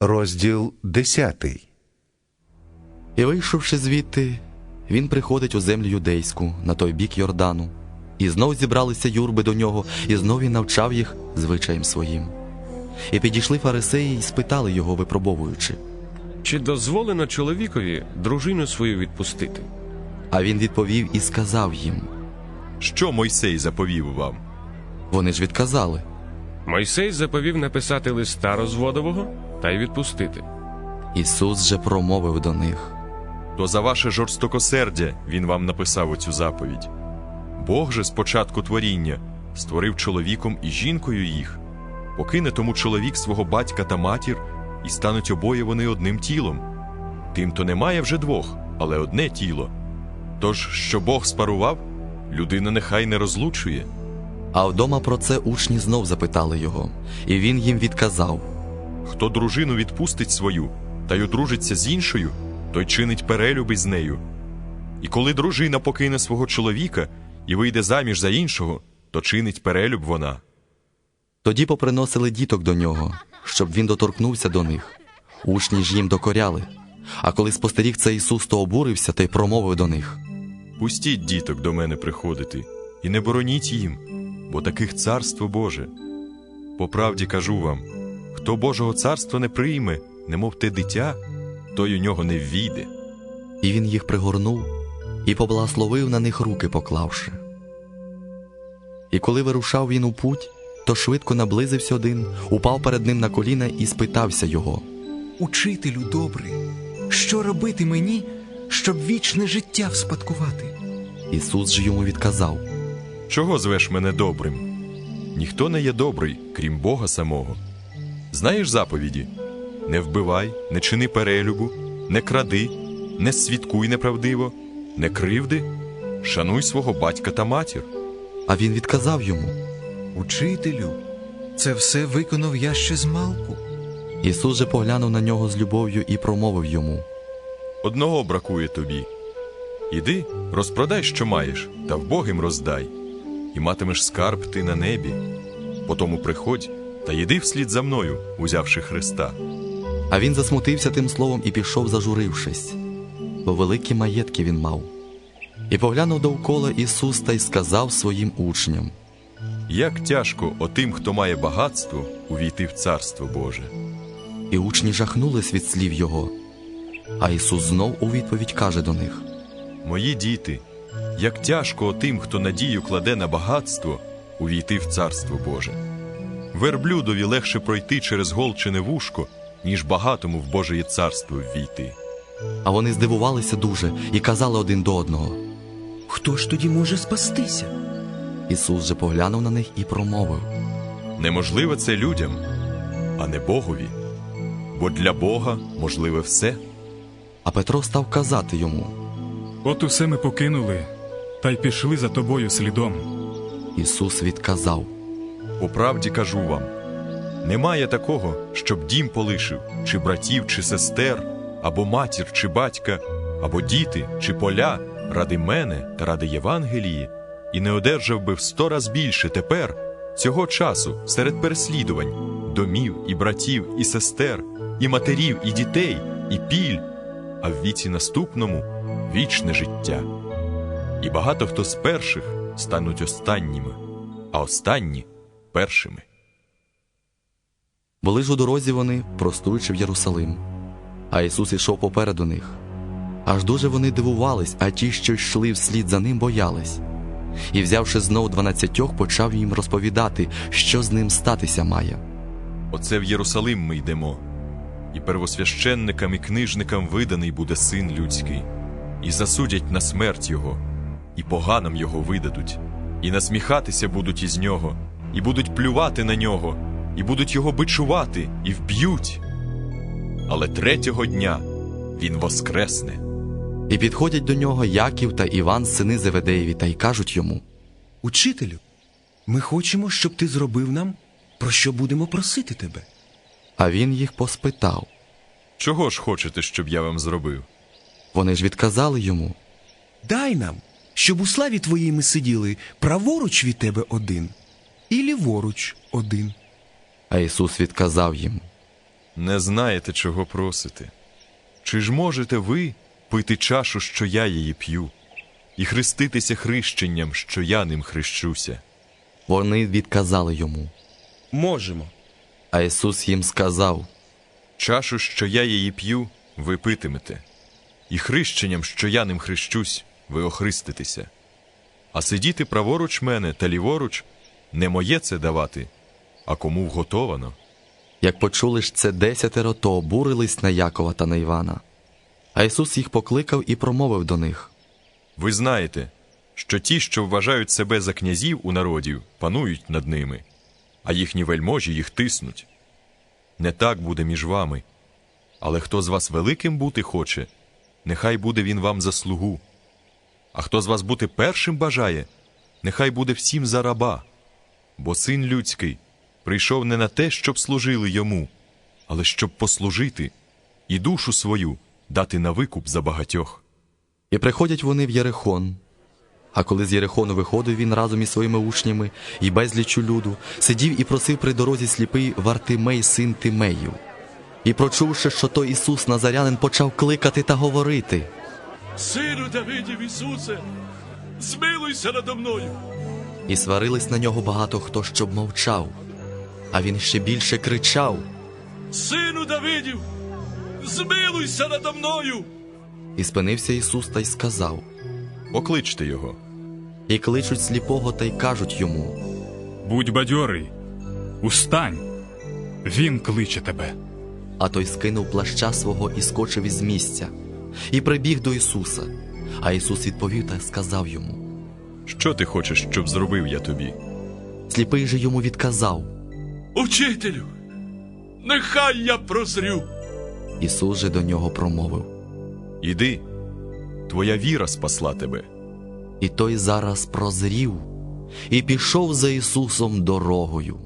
розділ 10. І вийшовши звідти, він приходить у землю юдейську на той бік Йордану, і знов зібралися юрби до нього, і знов він навчав їх звичаєм своїм. І підійшли фарисеї і спитали його, випробовуючи. Чи дозволено чоловікові дружину свою відпустити? А він відповів і сказав їм. Що Мойсей заповів вам? Вони ж відказали. Мойсей заповів написати листа розводового та й відпустити. Ісус же промовив до них. То за ваше жорстокосердя він вам написав оцю заповідь. Бог же з початку творіння створив чоловіком і жінкою їх, покине тому чоловік свого батька та матір, і стануть обоє вони одним тілом. Тим то немає вже двох, але одне тіло. Тож, що Бог спарував, людина нехай не розлучує. А вдома про це учні знов запитали його, і він їм відказав. Хто дружину відпустить свою та й одружиться з іншою, той чинить перелюби з нею. І коли дружина покине свого чоловіка і вийде заміж за іншого, то чинить перелюб вона. Тоді поприносили діток до нього, щоб він доторкнувся до них. Учні ж їм докоряли. А коли спостеріг це Ісус, то обурився та й промовив до них. Пустіть діток до мене приходити, і не бороніть їм, бо таких царство Боже. По правді кажу вам: хто Божого царства не прийме, немов те дитя, той у нього не ввійде. І він їх пригорнув і поблагословив на них руки поклавши. І коли вирушав він у путь, то швидко наблизився один, упав перед ним на коліна і спитався його. Учителю добрий, що робити мені, щоб вічне життя вспадкувати? Ісус ж йому відказав. Чого звеш мене добрим? Ніхто не є добрий, крім Бога самого. Знаєш заповіді: не вбивай, не чини перелюбу, не кради, не свідкуй неправдиво, не кривди, шануй свого батька та матір. А він відказав йому. Учителю, це все виконав я ще з малку. Ісус же поглянув на нього з любов'ю і промовив йому. Одного бракує тобі. Іди, розпродай, що маєш, та вбогим роздай, і матимеш скарб ти на небі. Потому приходь та йди вслід за мною, узявши Христа. А він засмутився тим словом і пішов, зажурившись, бо великі маєтки він мав. І поглянув довкола Ісус та й сказав своїм учням. Як тяжко отим, хто має багатство, увійти в Царство Боже. І учні жахнулись від слів його. А Ісус знов у відповідь каже до них: Мої діти, як тяжко отим, хто надію кладе на багатство, увійти в Царство Боже. Верблюдові легше пройти через голчене вушко, ніж багатому в Божеє царство ввійти. А вони здивувалися дуже і казали один до одного. Хто ж тоді може спастися? Ісус же поглянув на них і промовив. Неможливе це людям, а не Богові. Бо для Бога можливе все. А Петро став казати йому. От усе ми покинули, та й пішли за тобою слідом. Ісус відказав. По правді кажу вам: немає такого, щоб дім полишив, чи братів, чи сестер, або матір, чи батька, або діти, чи поля ради мене та ради Євангелії, і не одержав би в сто раз більше тепер, цього часу, серед переслідувань, домів і братів, і сестер, і матерів, і дітей, і піль, а в віці наступному вічне життя. І багато хто з перших стануть останніми, а останні першими. Були ж у дорозі вони, простуючи в Єрусалим. А Ісус ішов попереду них. Аж дуже вони дивувались, а ті, що йшли вслід за ним, боялись. І, взявши знов дванадцятьох, почав їм розповідати, що з ним статися має. Оце в Єрусалим ми йдемо, і первосвященникам і книжникам виданий буде син людський, і засудять на смерть його, і поганам його видадуть, і насміхатися будуть із нього, і будуть плювати на нього, і будуть його бичувати, і вб'ють. Але третього дня він воскресне. І підходять до нього Яків та Іван, сини Зеведеєві, та й кажуть йому. Учителю, ми хочемо, щоб ти зробив нам, про що будемо просити тебе. А він їх поспитав. Чого ж хочете, щоб я вам зробив? Вони ж відказали йому. Дай нам, щоб у славі твоїй ми сиділи праворуч від тебе один, і ліворуч один. А Ісус відказав їм. Не знаєте, чого просите. Чи ж можете ви пити чашу, що я її п'ю, і хреститися хрещенням, що я ним хрещуся? Вони відказали йому. Можемо. А Ісус їм сказав: Чашу, що я її п'ю, ви питимете, і хрещенням, що я ним хрещусь, ви охриститеся. А сидіти праворуч мене та ліворуч не моє це давати, а кому вготовано. Як почули ж це десятеро, то обурились на Якова та на Івана. А Ісус їх покликав і промовив до них. Ви знаєте, що ті, що вважають себе за князів у народів, панують над ними, а їхні вельможі їх тиснуть. Не так буде між вами. Але хто з вас великим бути хоче, нехай буде він вам за слугу. А хто з вас бути першим бажає, нехай буде всім за раба. Бо син людський прийшов не на те, щоб служили йому, але щоб послужити і душу свою дати на викуп за багатьох. І приходять вони в Єрихон. А коли з Єрихону виходив він разом із своїми учнями і безліччю люду, сидів і просив при дорозі сліпий Вартимей, син Тимеїв. І прочувши, що то Ісус Назарянин, почав кликати та говорити. Сину Давидів Ісусе, змилуйся надо мною. І сварились на нього багато хто, щоб мовчав. А він ще більше кричав, Сину Давидів, змилуйся надо мною. і спинився Ісус та й сказав. Покличте його. І кличуть сліпого та й кажуть йому. Будь бадьорий, устань. Він кличе тебе. А той скинув плаща свого і скочив із місця, і прибіг до Ісуса. А Ісус відповів та сказав йому. Що ти хочеш, щоб зробив я тобі? Сліпий же йому відказав. Учителю, нехай я прозрю. Ісус же до нього промовив. Іди, твоя віра спасла тебе. І той зараз прозрів і пішов за Ісусом дорогою.